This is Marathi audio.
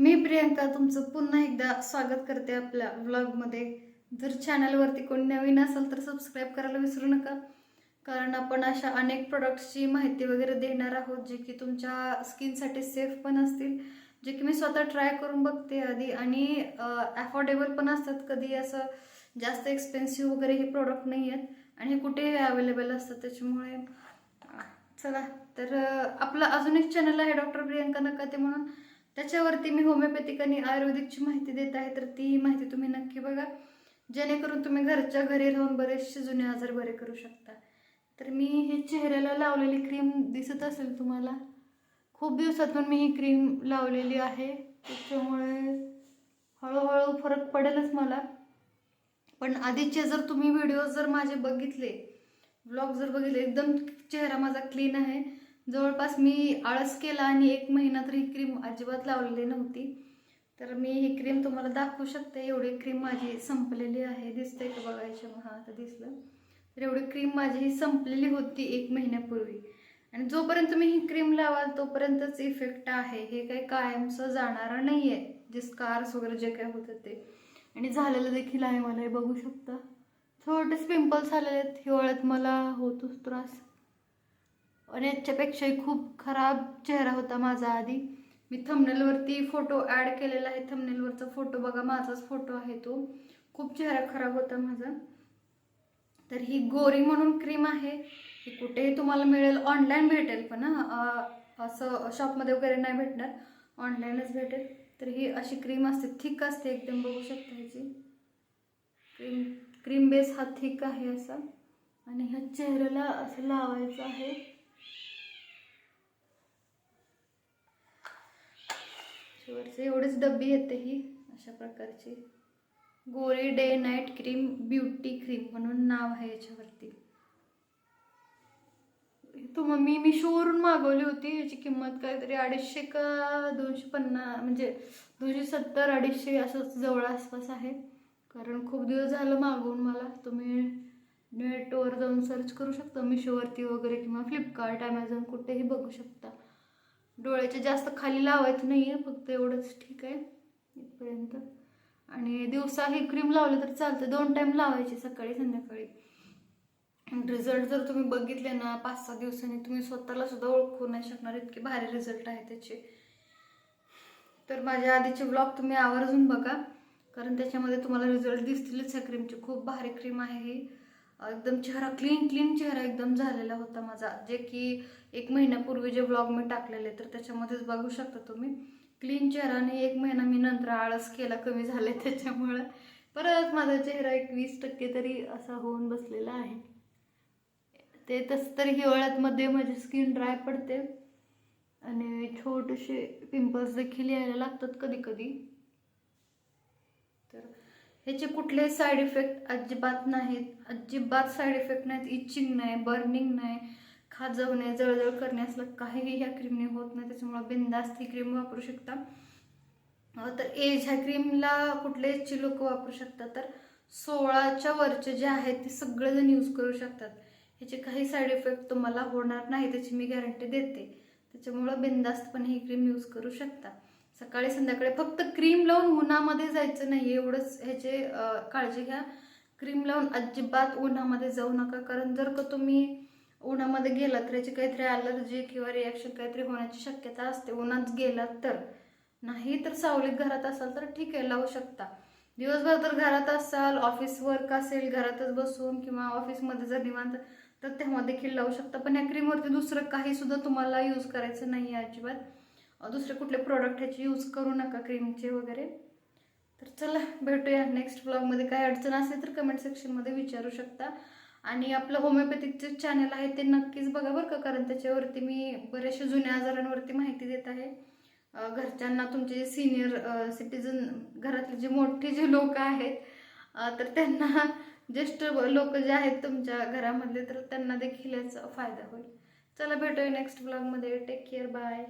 मी प्रियंका तुमचं पुन्हा एकदा स्वागत करते आपल्या व्लॉगमध्ये जर चॅनलवरती कोणी नवीन असेल तर सबस्क्राईब करायला विसरू नका. कारण आपण अशा अनेक प्रोडक्ट्सची माहिती वगैरे देणार आहोत जे की तुमच्या स्किनसाठी सेफ पण असतील जे की मी स्वतः ट्राय करून बघते आधी. आणि अफोर्डेबल पण असतात. कधी असं जास्त एक्सपेन्सिव्ह वगैरे हे प्रोडक्ट नाही आहेत आणि हे कुठेही अवेलेबल असतात. त्याच्यामुळे चला. तर आपलं अजून एक चॅनल आहे डॉक्टर प्रियंका नकाते म्हणून. त्याच्यावरती मी होमिओपॅथिक आणि आयुर्वेदिकची माहिती देत आहे तर ती माहिती तुम्ही नक्की बघा. जेणेकरून तुम्ही घरच्या घरी राहून बरेचसे जुने आजार बरे करू शकता. तर मी हे चेहऱ्याला लावलेली क्रीम दिसत असेल तुम्हाला. खूप दिवसातून मी ही क्रीम लावलेली आहे. त्याच्यामुळे हळूहळू फरक पडेलच मला. पण आधीचे जर तुम्ही व्हिडिओ जर माझे बघितले ब्लॉग जर बघितले एकदम चेहरा माझा क्लीन आहे. जवळपास मी आळस केला आणि एक महिना तर ही क्रीम अजिबात लावलेली नव्हती. तर मी ही क्रीम तुम्हाला दाखवू शकते. एवढी क्रीम माझी संपलेली आहे. दिसते का बघायच्या हा आता दिसलं. तर एवढी क्रीम माझी ही संपलेली होती एक महिन्यापूर्वी. आणि जोपर्यंत तुम्ही ही क्रीम लावाल तोपर्यंतच इफेक्ट आहे. हे काही कायमचं जाणारं नाही आहे जे स्कार्स वगैरे जे काय होतं ते. आणि झालेलं देखील आहे मला. हे बघू शकता. छोटेच पिंपल्स आलेले आहेत. हिवाळ्यात मला होतोच त्रास. आणि याच्यापेक्षाही खूप खराब चेहरा होता माझा आधी. मी थंबनेलवरती फोटो ॲड केलेला आहे. थंबनेलवरचा फोटो बघा माझाच फोटो आहे तो. खूप चेहरा खराब होता माझा. तर ही गोरी म्हणून क्रीम आहे. ही कुठेही तुम्हाला मिळेल. ऑनलाईन भेटेल पण असं शॉपमध्ये वगैरे नाही भेटणार. ऑनलाईनच भेटेल. तर ही अशी क्रीम असते. थिक असते एकदम बघू शकता ह्याची. क्रीम क्रीम बेस हा थिक आहे असा. आणि ह्या चेहऱ्याला असं लावायचं आहे. शेवटचे. एवढेच डब्बी येते ही. अशा प्रकारची. गोरी day night cream beauty cream म्हणून नाव आहे याच्यावरती. तुम मी मिशोवरून मागवली होती. याची किंमत काहीतरी अडीचशे का दोनशे पन्नास म्हणजे दोनशे सत्तर अडीचशे असं जवळ आसपास आहे. कारण खूप दिवस झालं मागवून मला. तुम्ही नेटवर जाऊन सर्च करू शकता. मिशोवरती वगैरे किंवा फ्लिपकार्ट ॲमेझॉन कुठेही बघू शकता. डोळ्याच्या जास्त खाली लावायचं नाही आहे फक्त एवढंच ठीक आहे इथपर्यंत. आणि दिवसा हे क्रीम लावलं तर चालतं. दोन टाईम लावायची सकाळी संध्याकाळी. रिझल्ट जर तुम्ही बघितले ना पाच सहा दिवसांनी तुम्ही स्वतःला सुद्धा ओळखू नाही शकणार. इतके भारी रिझल्ट आहे त्याचे. तर माझ्या आधीचे ब्लॉग तुम्ही आवर्जून बघा. कारण त्याच्यामध्ये तुम्हाला रिझल्ट दिसतीलच. ह्या क्रीमचे खूप भारी क्रीम आहे ही. एकदम चेहरा क्लीन क्लीन चेहरा एकदम झालेला होता माझा. जे की एक महिन्यापूर्वी जे ब्लॉग मी टाकलेले तर त्याच्यामध्येच बघू शकता तुम्ही. क्लीन चेहराने एक महिना मी नंतर आळस केला कमी झाले त्याच्यामुळं. परत माझा चेहरा एक वीस टक्के तरी असा होऊन बसलेला आहे. ते तसं तरी हिवाळ्यातमध्ये माझी स्किन ड्राय पडते. आणि छोटेसे पिंपल्स देखील यायला लागतात कधी कधी तर ह्याचे कुठले साईड इफेक्ट अजिबात नाहीत. अजिबात साईड इफेक्ट नाहीत. इचिंग नाही बर्निंग नाही खाजवणे जळजळ करणे असलं काहीही ह्या क्रीमने होत नाही. त्याच्यामुळे बिंदास्त ही क्रीम वापरू शकता. तर एज ह्या क्रीमला कुठले लोक वापरू शकतात? तर सोळाच्या वरचे जे आहेत ते सगळेजण यूज करू शकतात. ह्याचे काही साईड इफेक्ट तुम्हाला होणार नाही त्याची मी गॅरंटी देते. त्याच्यामुळं बिंदास्तपणे ही क्रीम यूज करू शकता. सकाळी संध्याकाळी फक्त क्रीम लावून उन्हामध्ये जायचं नाही. एवढंच ह्याचे काळजी घ्या. क्रीम लावून अजिबात उन्हामध्ये जाऊ नका. कारण जर का तुम्ही उन्हामध्ये गेलात तर याची काहीतरी ॲलर्जी किंवा रिॲक्शन काहीतरी होण्याची शक्यता असते. उन्हात गेलात तर. नाही तर सावलीत घरात असाल तर ठीक आहे लावू शकता. दिवसभर तर घरात असाल ऑफिस वर्क असेल घरातच बसून किंवा ऑफिसमध्ये जर निवांत तर तेव्हा देखील लावू शकता. पण या क्रीमवरती दुसरं काही सुद्धा तुम्हाला यूज करायचं नाही आहे अजिबात. दुसरे कुठले प्रोडक्ट ह्याचे यूज करू नका क्रीमचे वगैरे. तर चला भेटूया नेक्स्ट ब्लॉगमध्ये काय अडचण असेल तर कमेंट सेक्शनमध्ये विचारू शकता. आणि आपलं होमिओपॅथिकचे चॅनल आहे ते नक्कीच बघा बरं का कारण त्याच्यावरती मी बऱ्याचशा जुन्या आजारांवरती माहिती देत आहे. घरच्यांना तुमचे जे सिनियर सिटीजन घरातले जे मोठे जे लोक आहेत तर त्यांना ज्येष्ठ लोक जे आहेत तुमच्या घरामधले तर त्यांना देखील याचा फायदा होईल. चला भेटूया नेक्स्ट ब्लॉगमध्ये टेक केअर बाय